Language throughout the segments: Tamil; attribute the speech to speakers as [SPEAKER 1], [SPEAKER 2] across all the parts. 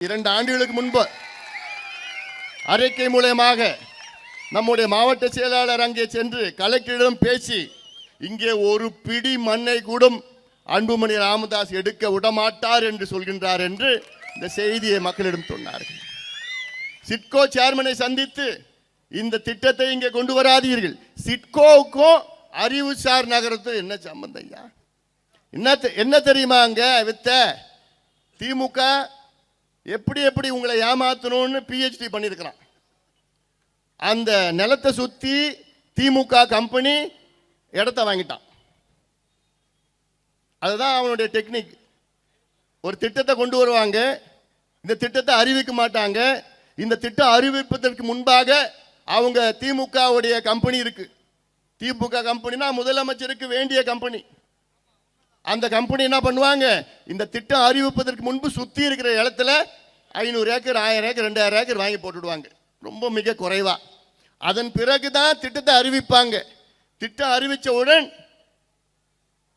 [SPEAKER 1] இரண்டு ஆண்டுகளுக்கு முன்பு அறிக்கை மூலயமாக நம்முடைய மாவட்ட செயலாளர் அங்கே சென்று கலெக்டரிடம் பேசி இங்கே ஒரு பிடி மண்ணை கூடும் அன்புமணி ராமதாஸ் எடுக்க விடமாட்டார் என்று சொல்கின்றார் என்று இந்த செய்தியை மக்களிடம் சொன்னார்கள். சிட்கோ சேர்மனை சந்தித்து இந்த திட்டத்தை இங்கே கொண்டு வராதீர்கள். சிட்கோவுக்கும் அறிவுசார் நகரத்துக்கும் என்ன சம்பந்தம் ஐயா? என்ன தெ- என்ன தெரியுமா அங்க வித்த? திமுக எப்படி எப்படி உங்களை ஏமாத்தணும்னு பிஹெச்டி பண்ணியிருக்கிறான் அந்த நிலத்தை சுற்றி திமுக கம்பெனி இடத்த வாங்கிட்டான். அதுதான் அவனுடைய டெக்னிக் ஒரு திட்டத்தை கொண்டு வருவாங்க. இந்த திட்டத்தை அறிவிக்க மாட்டாங்க. இந்த திட்டம் அறிவிப்பதற்கு முன்பாக அவங்க திமுகவுடைய கம்பெனி இருக்கு. திமுக கம்பெனினா முதலமைச்சருக்கு வேண்டிய கம்பெனி அந்த கம்பெனி என்ன பண்ணுவாங்க? இந்த திட்டம் அறிவிப்பதற்கு முன்பு சுத்தி இருக்கிற இடத்துல ஐநூறு ஏக்கர் ஆயிரம் ஏக்கர் ரெண்டாயிரம் ஏக்கர் வாங்கி போட்டுடுவாங்க. ரொம்ப மிக குறைவா. அதன் பிறகு தான் திட்டத்தை அறிவிப்பாங்க. திட்டம் அறிவித்தவுடன்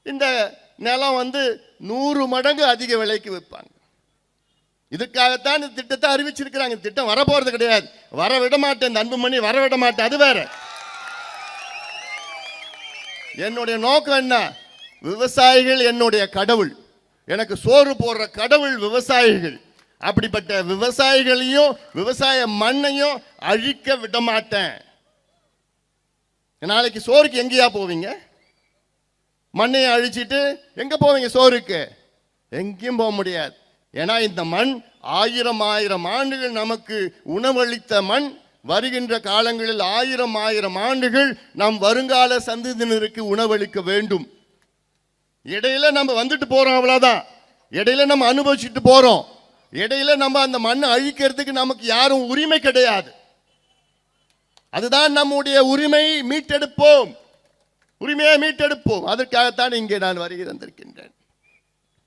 [SPEAKER 1] இந்த நிலம் வந்து நூறு மடங்கு அதிக விலைக்கு விற்பாங்க. இதுக்காகத்தான் இந்த திட்டத்தை அறிவிச்சிருக்கிறாங்க. திட்டம் வரப்போகிறது கிடையாது. வர விட மாட்டேன் இந்த அன்புமணி வர விட மாட்டேன் அது வேற. என்னுடைய நோக்கம் என்ன? விவசாயிகள் என்னுடைய கடவுள். எனக்கு சோறு போடுற கடவுள் விவசாயிகள். அப்படிப்பட்ட விவசாயிகளையும் விவசாய மண்ணையும் அழிக்க விட மாட்டேன் நாளைக்கு சோறுக்கு எங்கேயா போவீங்க? மண்ணையை அழிச்சிட்டு எங்க போவீங்க சோறுக்கு? எங்கேயும் போக முடியாது. ஏன்னா இந்த மண் ஆயிரம் ஆயிரம் ஆண்டுகள் நமக்கு உணவளித்த மண். வருகின்ற காலங்களில் ஆயிரம் ஆயிரம் ஆண்டுகள் நம் வருங்கால சந்ததியினருக்கு உணவளிக்க வேண்டும். இடையில நம்ம வந்துட்டு போறோம் அவ்வளவுதான். இடையில நம்ம அனுபவிச்சுட்டு போறோம். இடையில நம்ம அந்த மண்ணை அழிக்கிறதுக்கு நமக்கு யாரும் உரிமை கிடையாது. அதுதான் நம்முடைய உரிமை மீட்டெடுப்போம். உரிமையை மீட்டெடுப்போம். அதற்காகத்தான் இங்கே நான் வருகை தந்திருக்கிறேன்.